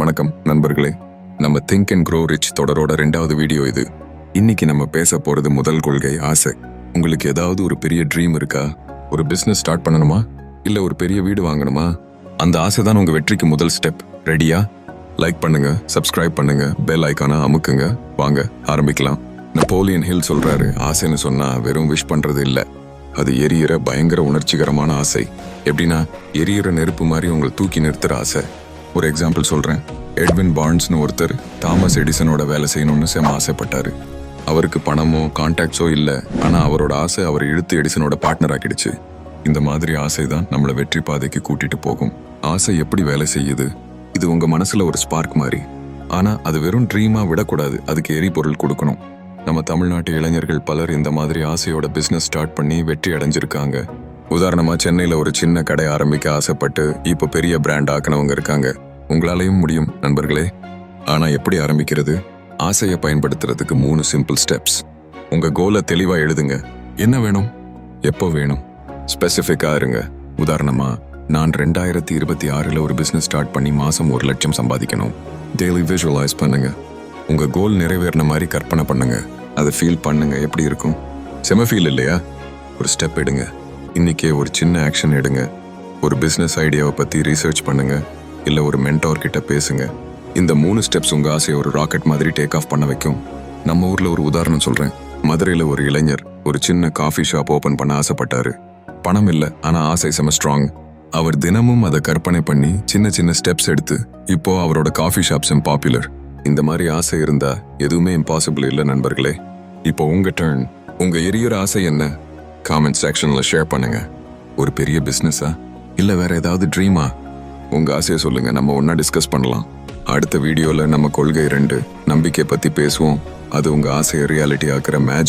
வணக்கம் நண்பர்களே. நம்ம திங்க் அண்ட் க்ரோ ரிச் தொடரோட ரெண்டாவது வீடியோ இது. இன்னைக்கு நம்ம பேச போறது முதல் கொள்கை ஆசை. உங்களுக்கு ஏதாவது ஒரு பெரிய ட்ரீம் இருக்கா? ஒரு பிசினஸ் ஸ்டார்ட் பண்ணணுமா? இல்ல ஒரு பெரிய வீடு வாங்கணுமா? அந்த ஆசை தான் உங்க வெற்றிக்கு முதல் ஸ்டெப் ரெடியா லைக் பண்ணுங்க சப்ஸ்கிரைப் பண்ணுங்க பெல் ஐக்கானா அமுக்குங்க. வாங்க ஆரம்பிக்கலாம். நெப்போலியன் ஹில் சொல்றாரு ஆசைன்னு சொன்னா வெறும் விஷ் பண்றது இல்லை. அது எரியிற பயங்கர உணர்ச்சிகரமான ஆசை. எப்படின்னா எரியிற நெருப்பு மாதிரி உங்களை தூக்கி நிறுத்துற ஆசை. ஒரு எக்ஸாம்பிள் சொல்கிறேன் எட்வின் பாண்ட்ஸ்னு ஒருத்தர் தாமஸ் எடிசனோட வேலை செய்யணும்னு செம ஆசைப்பட்டார். அவருக்கு பணமோ கான்டாக்ட்ஸோ இல்லை. ஆனால் அவரோட ஆசை அவர் இழுத்து எடிசனோட பார்ட்னர் ஆக்கிடுச்சு. இந்த மாதிரி ஆசை தான் நம்மளை வெற்றி பாதைக்கு கூட்டிட்டு போகும். ஆசை எப்படி வேலை செய்யுது? இது உங்க மனசுல ஒரு ஸ்பார்க் மாதிரி. ஆனா அது வெறும் ட்ரீமா விடக்கூடாது. அதுக்கு எரிபொருள் கொடுக்கணும். நம்ம தமிழ்நாட்டு இளைஞர்கள் பலர் இந்த மாதிரி ஆசையோட பிஸ்னஸ் ஸ்டார்ட் பண்ணி வெற்றி அடைஞ்சிருக்காங்க. உதாரணமா சென்னையில ஒரு சின்ன கடை ஆரம்பிக்க ஆசைப்பட்டு இப்போ பெரிய பிராண்ட் ஆக்கினவங்க இருக்காங்க. உங்களாலையும் முடியும் நண்பர்களே. ஆனா எப்படி ஆரம்பிக்கிறது? ஆசையை பயன்படுத்துறதுக்கு மூணு சிம்பிள் ஸ்டெப்ஸ் உங்க கோலை தெளிவா எழுதுங்க. என்ன வேணும்? எப்போ வேணும்? ஸ்பெசிஃபிக்காக இருங்க. உதாரணமா நான் ரெண்டாயிரத்தி இருபத்தி ஆறில் ஒரு பிஸ்னஸ் ஸ்டார்ட் பண்ணி மாதம் ஒரு லட்சம் சம்பாதிக்கணும். டெய்லி விஷுவலைஸ் பண்ணுங்க. உங்கள் கோல் நிறைவேறின மாதிரி கற்பனை பண்ணுங்க. அதை ஃபீல் பண்ணுங்க. எப்படி இருக்கும்? செம ஃபீல் இல்லையா? ஒரு ஸ்டெப் எடுங்க. இன்றைக்கே ஒரு சின்ன ஆக்ஷன் எடுங்க. ஒரு பிஸ்னஸ் ஐடியாவை பற்றி ரீசர்ச் பண்ணுங்க. இல்லை ஒரு மென்டார் கிட்ட பேசுங்க. இந்த மூணு ஸ்டெப்ஸ் உங்கள் ஆசையை ஒரு ராக்கெட் மாதிரி டேக் ஆஃப் பண்ண வைக்கும். நம்ம ஊரில் ஒரு உதாரணம் சொல்கிறேன் மதுரையில் ஒரு இளைஞர் ஒரு சின்ன காஃபி ஷாப் ஓப்பன் பண்ண ஆசைப்பட்டாரு. பணம் இல்லை ஆனால் ஆசை செம ஸ்ட்ராங் அவர் தினமும் அதை கற்பனை பண்ணி சின்ன சின்ன ஸ்டெப்ஸ் எடுத்து இப்போ அவரோட காஃபி ஷாப்ஸ் பாப்புலர் இந்த மாதிரி ஆசை இருந்தா எதுவுமே இம்பாசிபிள் இல்லை நண்பர்களே. இப்போ உங்க டேர்ன் உங்க எரியுற ஆசை என்ன? காமெண்ட் செக்ஷன்ல ஷேர் பண்ணுங்க. ஒரு பெரிய பிசினஸா இல்ல வேற ஏதாவது ட்ரீமா உங்க ஆசையை சொல்லுங்க. நம்ம ஒன்றா டிஸ்கஸ் பண்ணலாம். அடுத்த வீடியோல நம்ம கொள்கை ரெண்டு நம்பிக்கை பத்தி பேசுவோம். அது உங்க ஆசையை ரியாலிட்டி ஆக்கிற மேஜிக்